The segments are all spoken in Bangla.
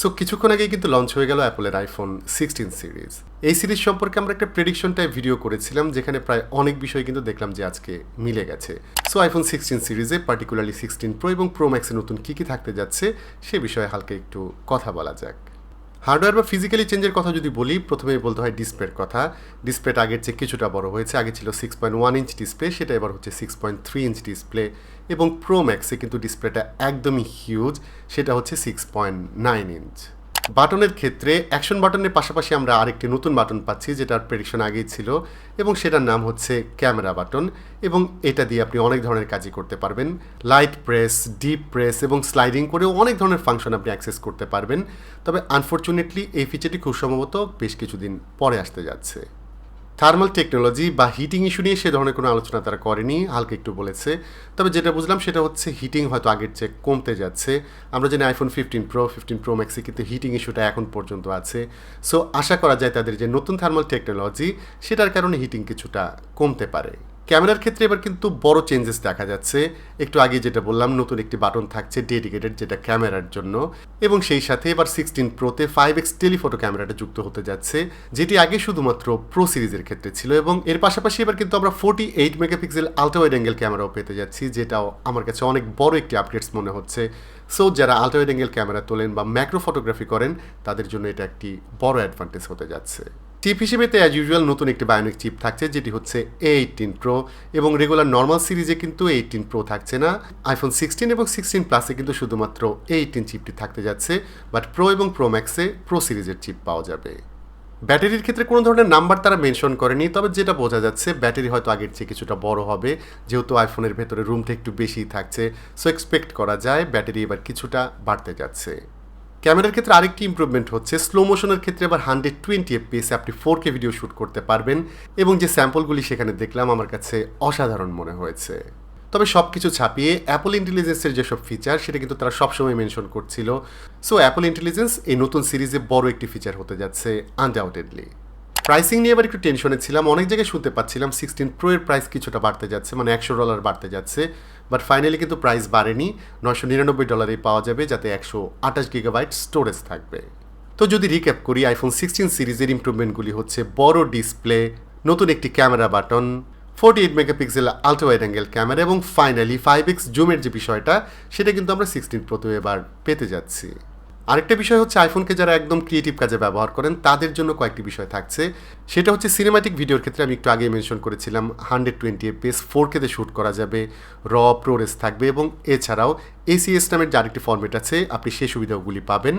সো কিছুক্ষণ আগেই কিন্তু লঞ্চ হয়ে গেল অ্যাপলের আইফোন সিক্সটিন সিরিজ এই সিরিজ সম্পর্কে আমরা একটা প্রেডিকশন টাইপ ভিডিও করেছিলাম, যেখানে প্রায় অনেক বিষয় কিন্তু দেখলাম যে আজকে মিলে গেছে। সো আইফোন সিক্সটিন সিরিজে পার্টিকুলারলি সিক্সটিন প্রো এবং প্রো ম্যাক্সে নতুন কী কী থাকতে যাচ্ছে, সে বিষয়ে হালকা একটু কথা বলা যাক। হার্ডওয়্যার বা ফিজিক্যালি চেঞ্জের কথা যদি বলি, প্রথমেই বলতে হয় ডিসপ্লের কথা। ডিসপ্লেটা আগের চেয়ে কিছুটা বড় হয়েছে, আগে ছিল six point one inch display সেটা এবার হচ্ছে six point three inch display এবং প্রো ম্যাক্সে কিন্তু ডিসপ্লেটা একদমই হিউজ সেটা হচ্ছে সিক্স পয়েন্ট নাইন ইঞ্চ বাটনের ক্ষেত্রে অ্যাকশন বাটনের পাশাপাশি আমরা আরেকটি নতুন বাটন পাচ্ছি, যেটার প্রেডিকশন আগেই ছিল, এবং সেটার নাম হচ্ছে ক্যামেরা বাটন, এবং এটা দিয়ে আপনি অনেক ধরনের কাজই করতে পারবেন। লাইট প্রেস ডিপ প্রেস এবং স্লাইডিং করেও অনেক ধরনের ফাংশন আপনি অ্যাক্সেস করতে পারবেন। তবে আনফর্চুনেটলি এই ফিচারটি খুব সম্ভবত বেশ কিছুদিন পরে আসতে যাচ্ছে। থার্মাল টেকনোলজি বা হিটিং ইস্যু নিয়ে সে ধরনের কোনো আলোচনা তারা করেনি, হালকা একটু বলেছে। তবে যেটা বুঝলাম সেটা হচ্ছে হিটিং হয়তো আগের চেয়ে কমতে যাচ্ছে। আমরা জানি iPhone fifteen pro fifteen pro ম্যাক্সে কিন্তু হিটিং ইস্যুটা এখন পর্যন্ত আছে। সো আশা করা যায় তাদের যে নতুন থার্মাল টেকনোলজি, সেটার কারণে হিটিং কিছুটা কমতে পারে। ক্যামেরার ক্ষেত্রে এবার কিন্তু বড় চেঞ্জেস দেখা যাচ্ছে। একটু আগে যেটা বললাম, নতুন একটি বাটন থাকছে ডেডিকেটেড যেটা ক্যামেরার জন্য। এবং সেই সাথে এবার সিক্সটিন প্রোতে ফাইভ এক্স টেলিফোটো ক্যামেরাটা যুক্ত হতে যাচ্ছে, যেটি আগে শুধুমাত্র প্রো সিরিজের ক্ষেত্রে ছিল। এবং এর পাশাপাশি এবার কিন্তু আমরা forty eight megapixel ultra wide angle ক্যামেরাও পেতে যাচ্ছি, যেটাও আমার কাছে অনেক বড় একটি আপডেটস মনে হচ্ছে। সো যারা আলট্রা ওয়াইড অ্যাঙ্গেল ক্যামেরা তোলেন বা ম্যাক্রো ফটোগ্রাফি করেন, তাদের জন্য এটা একটি বড় অ্যাডভান্টেজ হতে যাচ্ছে। চিপ হিসেবে তো অ্যাজ ইউজুয়াল নতুন একটি বায়োনিক চিপ থাকছে, যেটি হচ্ছে এ এইটিন প্রো এবং রেগুলার নর্মাল সিরিজে কিন্তু এইটিন প্রো থাকছে না। আইফোন সিক্সটিন এবং সিক্সটিন প্লাসে কিন্তু শুধুমাত্র এ এইটিন চিপটি থাকতে যাচ্ছে বাট প্রো এবং প্রো ম্যাক্সে প্রো সিরিজের চিপ পাওয়া যাবে। ব্যাটারির ক্ষেত্রে কোনো ধরনের নাম্বার তারা মেনশন করেনি, তবে যেটা বোঝা যাচ্ছে ব্যাটারি হয়তো আগের চেয়ে কিছুটা বড় হবে, যেহেতু আইফোনের ভেতরে রুমটা একটু বেশিই থাকছে সো এক্সপেক্ট করা যায় ব্যাটারি এবার কিছুটা বাড়তে যাচ্ছে। ক্যামেরার ক্ষেত্রে আরেকটি ইম্প্রুভমেন্ট হচ্ছে। স্লো মোশনের ক্ষেত্রে আবার হান্ড্রেড টোয়েন্টি এফপিএসে আপনি ফোর কে ভিডিও শ্যুট করতে পারবেন এবং যে স্যাম্পলগুলি সেখানে দেখলাম আমার কাছে অসাধারণ মনে হয়েছে। তবে সব কিছু ছাপিয়ে অ্যাপল ইন্টেলিজেন্সের যেসব ফিচার সেটা কিন্তু তারা সবসময় মেনশন করছিল। সো অ্যাপল ইন্টেলিজেন্স এই নতুন সিরিজে বড় একটি ফিচার হতে যাচ্ছে আনডাউটেডলি প্রাইসিং নিয়ে এবার একটু টেনশনে ছিলাম। অনেক জায়গায় শুনতে পাচ্ছিলাম সিক্সটিন প্রো এর প্রাইস কিছুটা বাড়তে যাচ্ছে মানে একশো ডলার বাড়তে যাচ্ছে। বাট ফাইনালি কিন্তু প্রাইস বাড়েনি। নশো নিরানব্বই ডলারে পাওয়া যাবে, যাতে একশো আঠাশ গিগাবাইট স্টোরেজ থাকবে। তো যদি রিক্যাপ করি আইফোন সিক্সটিন সিরিজের ইমপ্রুভমেন্টগুলি হচ্ছে বড় ডিসপ্লে নতুন একটি camera button forty eight megapixel ultra wide angle camera এবং ফাইনালি ফাইভ এক্স জুমের যে বিষয়টা, সেটা কিন্তু আমরা সিক্সটিন প্রোতে এবার পেতে যাচ্ছি। আরেকটা বিষয় হচ্ছে আইফোনকে যারা একদম ক্রিয়েটিভ কাজে ব্যবহার করেন, তাদের জন্য কয়েকটি বিষয় থাকছে। সেটা হচ্ছে সিনেমাটিক ভিডিওর ক্ষেত্রে আমি একটু আগে মেনশন করেছিলাম হান্ড্রেড টোয়েন্টি এফপিএস ফোর কেতে শ্যুট করা যাবে র প্রোরেস থাকবে এবং এছাড়াও এসিএস নামের যে আরেকটি ফর্মেট আছে, আপনি সেই সুবিধাগুলি পাবেন।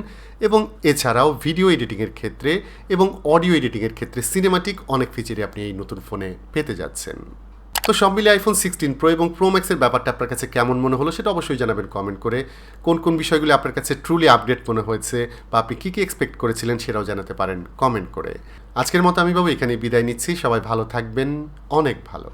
এবং এছাড়াও ভিডিও এডিটিংয়ের ক্ষেত্রে এবং অডিও এডিটিংয়ের ক্ষেত্রে সিনেমাটিক অনেক ফিচারই আপনি এই নতুন ফোনে পেতে যাচ্ছেন। তো সব মিলিয়ে আইফোন সিক্সটিন প্রো এবং প্রো ম্যাক্সের ব্যাপারটা আপনার কাছে কেমন মনে হলো সেটা অবশ্যই জানাবেন কমেন্ট করে। কোন কোন বিষয়গুলি আপনার কাছে ট্রুলি আপডেট মনে হয়েছে বা আপনি কী কী এক্সপেক্ট করেছিলেন সেটাও জানাতে পারেন কমেন্ট করে। আজকের মতো আমি বাবু এখানে বিদায় নিচ্ছি। সবাই ভালো থাকবেন। অনেক ভালো।